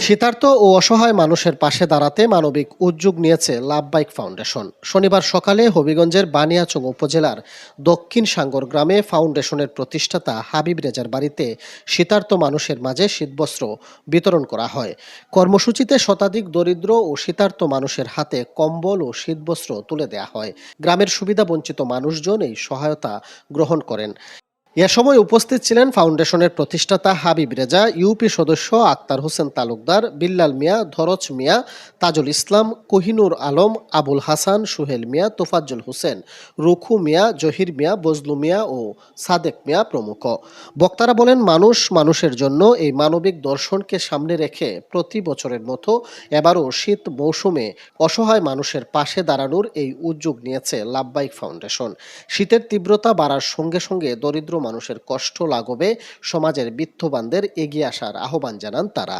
শীতার্ত ও অসহায় মানুষের পাশে দাঁড়াতে মানবিক উদ্যোগ নিয়েছে লাভ বাইক ফাউন্ডেশন। শনিবার সকালে হবিগঞ্জের বানিয়াচং উপজেলার দক্ষিণ সাঙ্গর গ্রামে ফাউন্ডেশনের প্রতিষ্ঠাতা হাবিব রেজার বাড়িতে শীতার্ত মানুষের মাঝে শীতবস্ত্র বিতরণ করা হয়। কর্মসূচিতে শতাধিক দরিদ্র ও শীতার্ত মানুষের হাতে কম্বল ও শীতবস্ত্র তুলে দেওয়া হয়। গ্রামের সুবিধাবঞ্চিত মানুষজন এই সহায়তা গ্রহণ করেন। এ সময় উপস্থিত ছিলেন ফাউন্ডেশনের প্রতিষ্ঠাতা হাবিব রেজা, ইউপি সদস্য আক্তার হোসেন তালুকদার, বিল্লাল মিয়া ধরচ মিয়া, তাজুল ইসলাম, কোহিনুর আলম, আবুল হাসান, সুহেল মিয়া, তোফাজ্জুল হোসেন, রুখু মিয়া, জহির মিয়া, বজলু মিয়া ও সাদেক মিয়া প্রমুখ। বক্তারা বলেন, মানুষ মানুষের জন্য এই মানবিক দর্শনকে সামনে রেখে প্রতি বছরের মতো এবারও শীত মৌসুমে অসহায় মানুষের পাশে দাঁড়ানোর এই উদ্যোগ নিয়েছে লাভবাইক ফাউন্ডেশন। শীতের তীব্রতা বাড়ার সঙ্গে সঙ্গে দরিদ্র মানুষের কষ্ট লাগবে সমাজের বিত্তবানদের এগিয়ে আসার আহ্বান জানান তারা।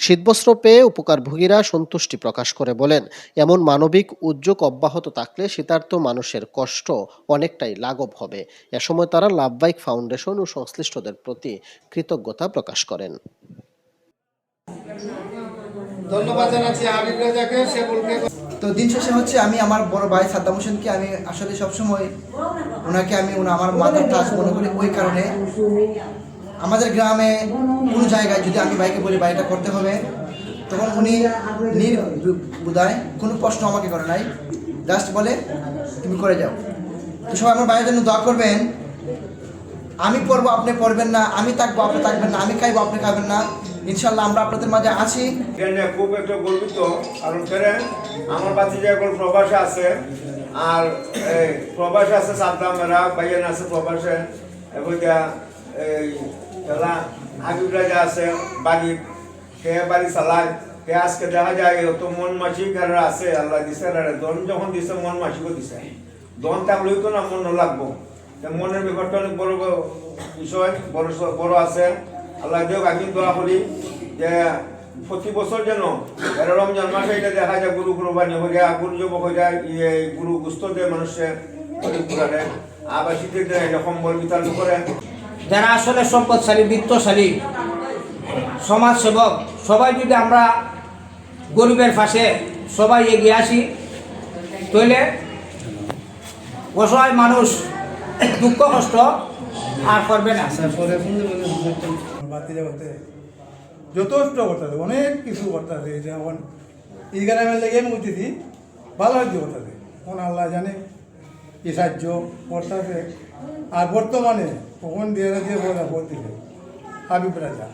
শীতবস্ত্র পেয়ে উপকারভোগীরা সন্তুষ্টি প্রকাশ করে বলেন, এমন মানবিক উদ্যোগ অব্যাহত থাকলে শীতার্ত মানুষের কষ্ট অনেকটাই লাঘব হবে। এ সময় তারা লাভবাইক ফাউন্ডেশন ও সংশ্লিষ্টদের প্রতি কৃতজ্ঞতা প্রকাশ করেন। ধন্যবাদ জানাচ্ছি হাবিব রেজাকে সেগুলকে তো দিন শেষে হচ্ছে আমি আমার বড় ভাই সাদ্দাম হোসেনকে আমি আসলে সবসময় ওনাকে আমি আমার মাথার টাচ মনে করি। ওই কারণে আমাদের গ্রামে কোনো জায়গায় যদি আমি ভাইকে বলি, ভাইটা করতে হবে, তখন উনি নির বুধায় কোনো প্রশ্ন আমাকে করে নাই। জাস্ট বলে, তুমি করে যাও। তো সবাই আমার ভাইয়ের জন্য দোয়া করবেন। আমি পড়ব, আপনি পড়বেন না, আমি থাকব, আপনি থাকবেন না, আমি খাইবো, আপনি খাবেন না। ইনশাল্লাহ আমরা আপনাদের মাঝে আছি। খুব একটা গর্বিত। কারণ ফেরেন আমার বাচ্চা যে এখন প্রবাসে আছে। আর প্রবাসে আছে সাদ্দামেরা বাইয়ান আছে প্রবাসে। এবং এই যে আছে, বাড়ি কে বাড়ি চালায়। কে আজকে দেখা যায় তো মন মাসিক আর আছে, আল্লাহ দিছে দন যখন দিছে, মন মাসিকও দিছে। দন থাকলেও তো না মন লাগবো। মনের ব্যাপারটা অনেক বড় বিষয়, বড় বড় আছে। আল্লাহ দেব আমি দোয়া করি যে প্রতি বছর যেন রমজান মাসে এটা দেখা যায়, গুরু কুরবানি হয়ে যায় গুরু যুব হয়ে যায় গুরু গুস্ত দেয় শীতের দিনে এটা সম্বল বিতরণ করে। যারা আসলে সম্পদশালী, বৃত্তশালী, সমাজসেবক, সবাই যদি আমরা গরিবের পাশে সবাই এগিয়ে আসি, তাহলে অসহায় মানুষ দুঃখ, কষ্ট আর করবে না। জগতে যথেষ্ট করতেছে, অনেক কিছু করতেছে যেমন এই গ্রামের লেগে উঠেছি ভালো হয়েছে করতেছে। কোন আল্লাহ জানে, কি সাহায্য করতেছে। আর বর্তমানে কখন দিয়ে দিয়ে হাবিব রাজা।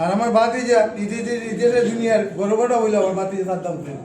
আর আমার বাতি যা নিজেদের নিজেদের দুনিয়ার গর্বটা হইল আমার বাতি সাদ্দাম হোসেন